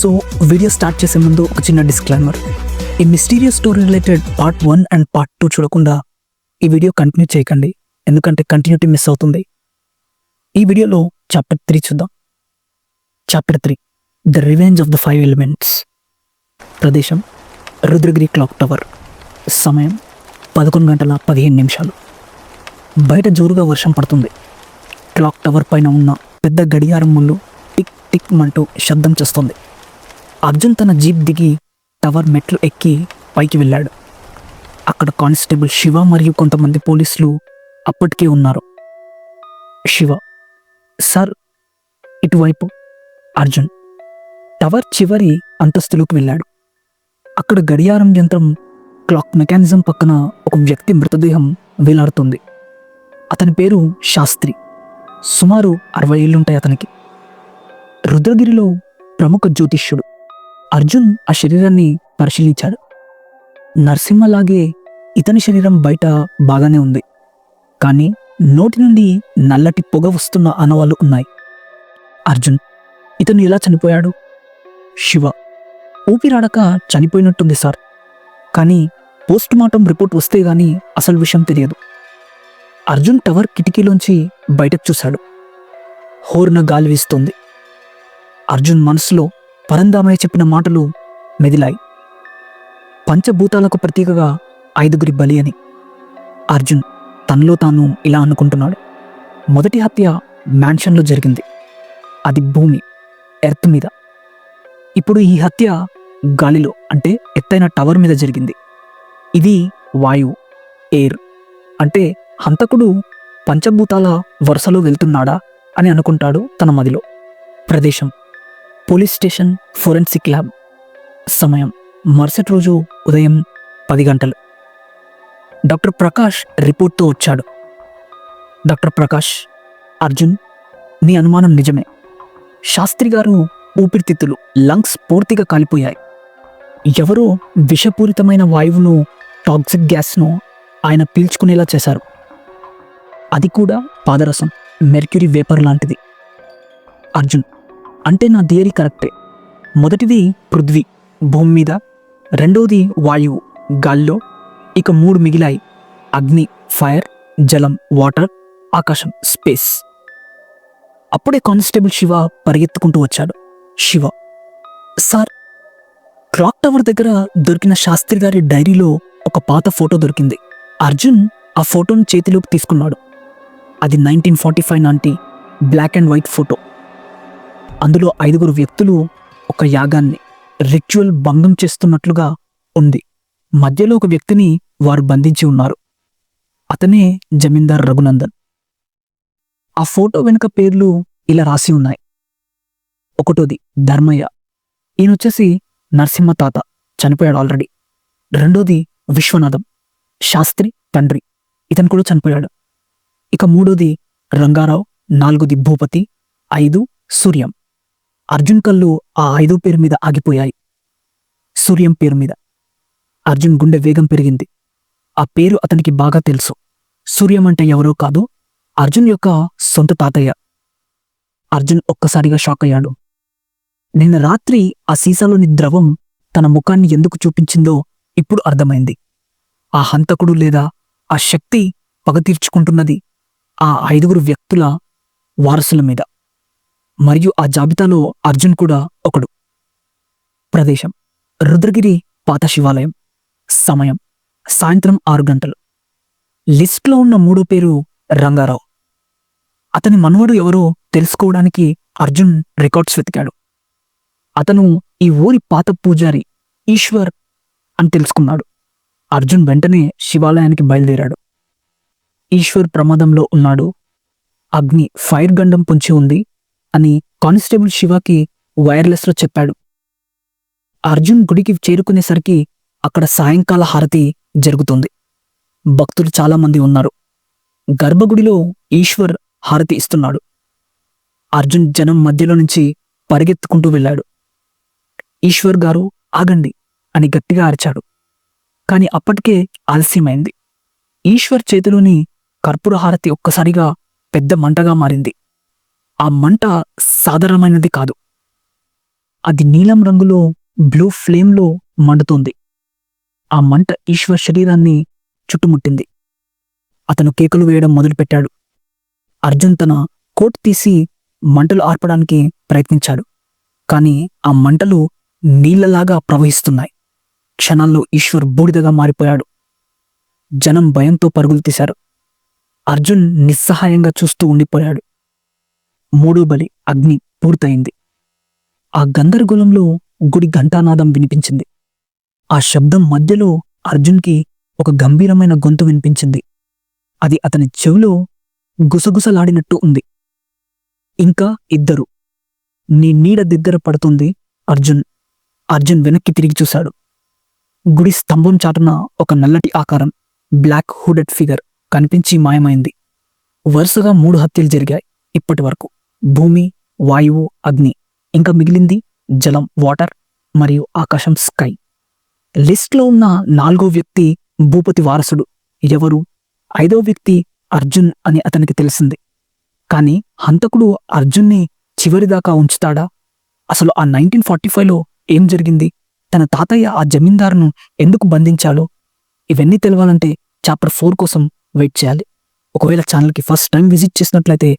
So video start చేసే ముందు ఒక చిన్న డిస్క్లైమర్ ఈ mysterious story related part one and part two చూడకుండా ఈ వీడియో కంటిన్యూ చేయకండి. ఎందుకంటే కంటిన్యూటీ మిస్ అవుతుంది. ఈ వీడియోలో చాప్టర్ త్రీ చూద్దాం. Chapter three the revenge of the five elements ప్రదేశం. రుద్రగిరి క్లాక్ టవర్ సమయం. పదకొండు గంటల పదిహేను నిమిషాలు. బయట జోరుగా వర్షం పడుతుంది. క్లాక్ టవర్ పైన ఉన్న పెద్ద గడియారం ముళ్ళు టిక్ టిక్ అంటూ శబ్దం చేస్తుంది. అర్జున్ తన జీప్ దిగి టవర్ మెట్లు ఎక్కి పైకి వెళ్ళాడు. అక్కడ కానిస్టేబుల్ శివ మరియు కొంతమంది పోలీసులు అప్పటికే ఉన్నారు. శివ సార్ ఇటువైపు అర్జున్. టవర్ చివరి అంతస్తులోకి వెళ్ళాడు. అక్కడ గడియారం యంత్రం క్లాక్ మెకానిజం పక్కన ఒక వ్యక్తి మృతదేహం వేలాడుతుంది. అతని పేరు శాస్త్రి. సుమారు అరవై ఏళ్ళుంటాయి అతనికి. రుద్రగిరిలో ప్రముఖ జ్యోతిష్యుడు. అర్జున్ ఆ శరీరాన్ని పరిశీలించాడు. నరసింహలాగే ఇతని శరీరం బయట బాగానే ఉంది. కానీ నోటి నుండి నల్లటి పొగ వస్తున్న అనవాళ్ళు ఉన్నాయి. అర్జున్ ఇతను ఎలా చనిపోయాడు? శివ ఊపిరాడక చనిపోయినట్టుంది సార్. కానీ పోస్ట్ మార్టం రిపోర్ట్ వస్తే గానీ అసలు విషయం తెలియదు. అర్జున్ టవర్ కిటికీలోంచి బయటకు చూశాడు. హోర్న గాలి వీస్తోంది. అర్జున్ మనసులో పరందామయ్య చెప్పిన మాటలు మెదిలాయి. పంచభూతాలకు ప్రతీకగా ఐదుగురి బలి అని. అర్జున్ తనలో తాను ఇలా అనుకుంటున్నాడు. మొదటి హత్య మ్యాన్షన్లో జరిగింది. అది భూమి ఎర్త్ మీద. ఇప్పుడు ఈ హత్య గాలిలో అంటే ఎత్తైన టవర్ మీద జరిగింది. ఇది వాయువు ఎయిర్. అంటే హంతకుడు పంచభూతాల వరుసలో వెళ్తున్నాడా అని అనుకుంటాడు తన మదిలో. ప్రదేశం పోలీస్ స్టేషన్ ఫోరెన్సిక్ ల్యాబ్. సమయం మరుసటి రోజు ఉదయం పది గంటలు. డాక్టర్ ప్రకాష్ రిపోర్ట్తో వచ్చాడు. డాక్టర్ ప్రకాష్ అర్జున్ నీ అనుమానం నిజమే. శాస్త్రి గారు ఊపిరితిత్తులు లంగ్స్ పూర్తిగా కాలిపోయాయి. ఎవరో విషపూరితమైన వాయువును టాక్సిక్ గ్యాస్ను ఆయన పీల్చుకునేలా చేశారు. అది కూడా పాదరసం మెర్క్యూరీ వేపర్ లాంటిది. అర్జున్ అంటే నా థియరీ కరెక్టే. మొదటిది పృథ్వీ భూమి మీద. రెండోది వాయువు గాల్లో. ఇక మూడు మిగిలాయి. అగ్ని ఫైర్ జలం వాటర్ ఆకాశం స్పేస్. అప్పుడే కానిస్టేబుల్ శివ పరిగెత్తుకుంటూ వచ్చాడు. శివ సార్ క్లాక్ టవర్ దగ్గర దొరికిన శాస్త్రి గారి డైరీలో ఒక పాత ఫోటో దొరికింది. అర్జున్ ఆ ఫోటోను చేతిలోకి తీసుకున్నాడు. అది నైన్టీన్ ఫార్టీ ఫైవ్ నాటి బ్లాక్ అండ్ వైట్ ఫోటో. అందులో ఐదుగురు వ్యక్తులు ఒక యాగాన్ని రిచువల్ భంగం చేస్తున్నట్లుగా ఉంది. మధ్యలో ఒక వ్యక్తిని వారు బంధించి ఉన్నారు. అతనే జమీందార్ రఘునందన్. ఆ ఫోటో వెనుక పేర్లు ఇలా రాసి ఉన్నాయి. ఒకటోది ధర్మయ్య. ఈయన వచ్చేసి నరసింహ తాత చనిపోయాడు ఆల్రెడీ. రెండోది విశ్వనాథం శాస్త్రి తండ్రి ఇతను కూడా చనిపోయాడు. ఇక మూడోది రంగారావు నాలుగోది భూపతి ఐదు సూర్యం. అర్జున్ కళ్ళు ఆ ఐదో పేరు మీద ఆగిపోయాయి. సూర్యం పేరు మీద. అర్జున్ గుండె వేగం పెరిగింది. ఆ పేరు అతనికి బాగా తెలుసు. సూర్యం అంటే ఎవరో కాదు అర్జున్ యొక్క సొంత తాతయ్య. అర్జున్ ఒక్కసారిగా షాక్ అయ్యాడు. నిన్న రాత్రి ఆ సీసాలోని ద్రవం తన ముఖాన్ని ఎందుకు చూపించిందో ఇప్పుడు అర్థమైంది. ఆ హంతకుడు లేదా ఆ శక్తి పగ తీర్చుకుంటున్నది ఆ ఐదుగురు వ్యక్తుల వారసుల మీద. మరియు ఆ జాబితాలో అర్జున్ కూడా ఒకడు. ప్రదేశం. రుద్రగిరి పాత శివాలయం. సమయం. సాయంత్రం ఆరు గంటలు. లిస్ట్లో ఉన్న మూడో పేరు రంగారావు. అతని మనవడు ఎవరో తెలుసుకోవడానికి అర్జున్ రికార్డ్స్ వెతికాడు. అతను ఈ ఊరి పాత పూజారి ఈశ్వర్ అని తెలుసుకున్నాడు. అర్జున్ వెంటనే శివాలయానికి బయలుదేరాడు. ఈశ్వర్ ప్రమాదంలో ఉన్నాడు. అగ్ని ఫైర్ గండం పొంచి ఉంది. అని కానిస్టేబుల్ శివకి వైర్లెస్లో చెప్పాడు. అర్జున్ గుడికి చేరుకునేసరికి అక్కడ సాయంకాల హారతి జరుగుతుంది. భక్తులు చాలా మంది ఉన్నారు. గర్భగుడిలో ఈశ్వర్ హారతి ఇస్తున్నాడు. అర్జున్ జనం మధ్యలో నుంచి పరిగెత్తుకుంటూ వెళ్ళాడు. ఈశ్వర్ గారు ఆగండి అని గట్టిగా అరిచాడు. కాని అప్పటికే ఆలస్యమైంది. ఈశ్వర్ చేతిలోని కర్పూర హారతి ఒక్కసారిగా పెద్ద మంటగా మారింది. ఆ మంట సాధారణమైనది కాదు. అది నీలం రంగులో బ్లూ ఫ్లేమ్లో మండుతోంది. ఆ మంట ఈశ్వర్ శరీరాన్ని చుట్టుముట్టింది. అతను కేకలు వేయడం మొదలుపెట్టాడు. అర్జున్ తన కోట్ తీసి మంటలు ఆర్పడానికి ప్రయత్నించాడు. కానీ ఆ మంటలు నీళ్ళలాగా ప్రవహిస్తున్నాయి. క్షణాల్లో ఈశ్వర్ బూడిదగా మారిపోయాడు. జనం భయంతో పరుగులు తీశారు. అర్జున్ నిస్సహాయంగా చూస్తూ ఉండిపోయాడు. మూడో బలి అగ్ని పూర్తయింది. ఆ గందరగోళంలో గుడి ఘంటానాదం వినిపించింది. ఆ శబ్దం మధ్యలో అర్జున్కి ఒక గంభీరమైన గొంతు వినిపించింది. అది అతని చెవిలో గుసగుసలాడినట్టు ఉంది. ఇంకా ఇద్దరు. నీ నీడ దగ్గర పడుతుంది అర్జున్. అర్జున్ వెనక్కి తిరిగి చూశాడు. గుడి స్తంభం చాటున ఒక నల్లటి ఆకారం బ్లాక్ హుడెడ్ ఫిగర్ కనిపించి మాయమైంది. వరుసగా మూడు హత్యలు జరిగాయి ఇప్పటి వరకు. భూమి వాయువు అగ్ని ఇంకా మిగిలింది జలం వాటర్ మరియు ఆకాశం స్కై. లిస్ట్లో ఉన్న నాలుగో వ్యక్తి భూపతి వారసుడు. ఎవరు? ఐదో వ్యక్తి అర్జున్ అని అతనికి తెలిసింది. కానీ హంతకుడు అర్జున్ని చివరిదాకా ఉంచుతాడా? అసలు ఆ నైన్టీన్ ఫార్టీ ఫైవ్లో ఏం జరిగింది? తన తాతయ్య ఆ జమీందారును ఎందుకు బంధించాలో? ఇవన్నీ తెలవాలంటే చాప్టర్ ఫోర్ కోసం వెయిట్ చేయాలి. ఒకవేళ ఛానల్కి ఫస్ట్ టైం విజిట్ చేసినట్లయితే